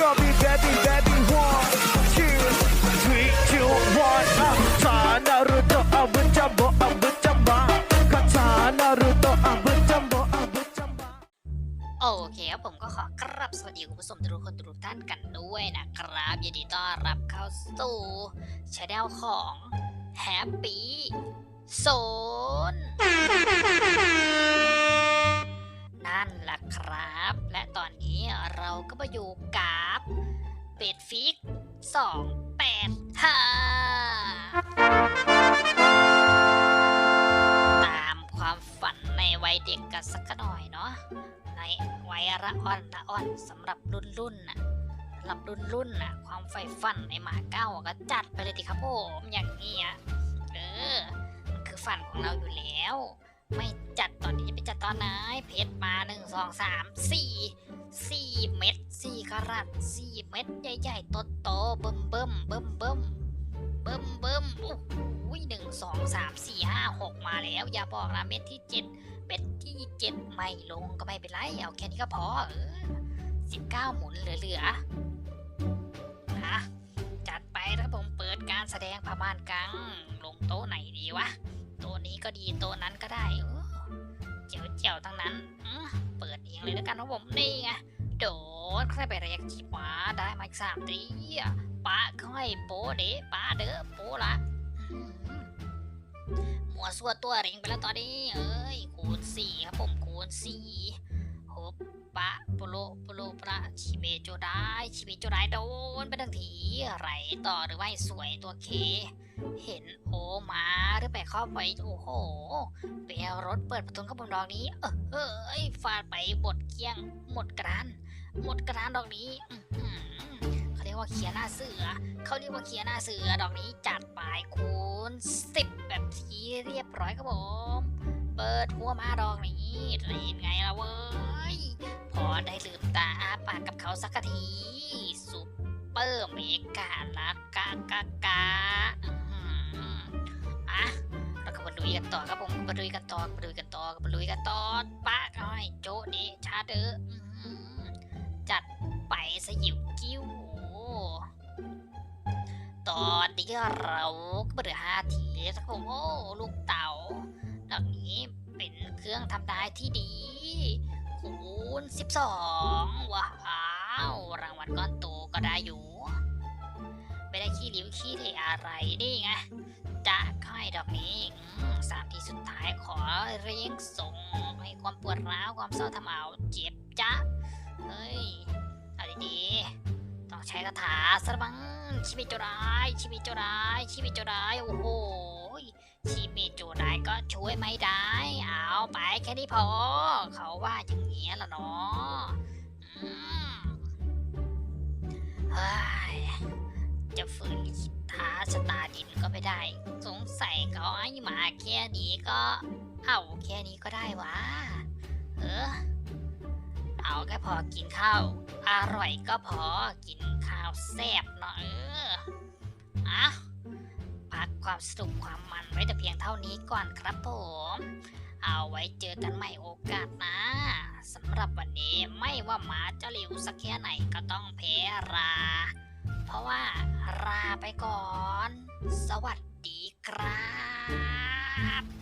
Girl be baby baby one two three two one อะชานารุโตะอาวุธจัมโบอาวุธจัมบะคาถานารุโตะอาวุจัมโบอาวุจัมบะโอเคครับผมก็ขอกราบสวัสดีคุณผู้ชมทุกคนทุกท่านกันด้วยนะครับยินดีต้อนรับเข้าสู่ช anel ของ Happy Zone นั่นแหละครับ และตอนนี้เราก็มาอยู่กับ เบดฟิก285ตามความฝันในวัยเด็กกันสักหน่อยเนาะในวัยละอ่อนละอ่อนสำหรับรุ่นรุ่นน่ะสำหรับรุ่นรุ่นน่ะความใฝ่ฝันในหมาเก้าก็จัดไปเลยดิครับผมอย่างนี้อะเออมันคือฝันของเราอยู่แล้ว ไม่จัดตอนนี้จะไปจัดตอนไหนเพชรมาหนึ่งสองสามสี่สี่เม็ดสี่กรัตสี่เม็ดใหญ่ๆโตโตๆเบิ่มเบิ่มเบิ่มเบิ่มเบิ่มเบิ่มโอ้โหหนึ่งสองสามสี่ห้าหกมาแล้ว อย่าบอกนะเม็ดที่เจ็ดเป็นที่เจ็ดไม่ลงก็ไม่เป็นไรเอาแค่นี้ก็พอเออสิบเก้าหมุนเหลือๆนะจัดไปนะครับผมเปิดการแสดงประมาณกลางลงโต๊ะไหนดีวะ ตัวนี้ก็ดีตัวนั้นก็ได้เจียวเจียวทั้งนั้นเปิดเองเลยแล้วกันครับผมนี่ไงโดดใครไปเรียกจีบมาได้มาอีกสามตีปะป้าค่อยโปเดะป้าเด้อโปละอืมมัวสัวตัวเริงไปแล้วตอนนี้ เอ้ยคูณสี่ครับผมคูณสี่ ปะโปโลโปโลประชิเมโจได้ชิเมโจได้โดนไปทั้งทีไรต่อหรือว่าไอ้สวยตัวเค เห็นโอมาหรือไปเข้าไปโอ้โหไปเอารถเปิดประตูข้าบนดอกนี้ เออเอ้ยฟาดไปบดเกี้ยง หมดกระานหมดกระานดอกนี้เขาเรียกว่าเขียนหน้าเสือ เขาเรียกว่าเขียนหน้าเสือดอกนี้จัดไปคูณสิบแบบทีเรียบร้อยครับผม เปิดหัวมาดอกนี้เรียนไง ได้ลืมตาอ้าปากกับเขาสักทีซุปเปอร์เมกาลักกากากาอะเราก็มาดูกันต่อครับผมมาดูกันต่อมาดูกันต่อมาดูกันต่อป้าน้อยโจะนี้ชาเดือจัดไปสยิวกิ้วตอนนี้เราก็เหลือห้าทีสักผมโอ้ลูกเต๋าดอกนี้เป็นเครื่องทำได้ที่ดี คูณสิบสองว้าวรางวัลก้อนโตก็ได้อยู่ ไม่ได้ขี้ริ้วขี้เทอะไรนี่ไงจะค่อยดอกนี้สามทีสุดท้ายขอเรียงส่งให้ความปวดร้าวความเศร้าทำเอาเจ็บจ้ะเฮ้ยเอาดีๆต้องใช้คาถาสะบังชิมิโจไดชิมิโจไดชิมิโจไดโอ้โห ชิมิโจไดก็ช่วยไม่ได้ เอาไปแค่นี้พอ เขาว่าอย่างเงี้ยละเนาะจะฝืนคิดท้าชะตาดินก็ไม่ได้ สงสัยเขาให้มาแค่นี้ก็เอาแค่นี้ก็ได้วะ เออ เอาแค่พอกินข้าว อร่อยก็พอกินข้าวแซ่บหน่อยเอออะ ความสนุกความมันไว้แต่เพียงเท่านี้ก่อนครับผม เอาไว้เจอกันใหม่โอกาสนะสำหรับวันนี้ไม่ว่าหมาจะเร็วสักแค่ไหนก็ต้องแพ้รา เพราะว่าราไปก่อน สวัสดีครับ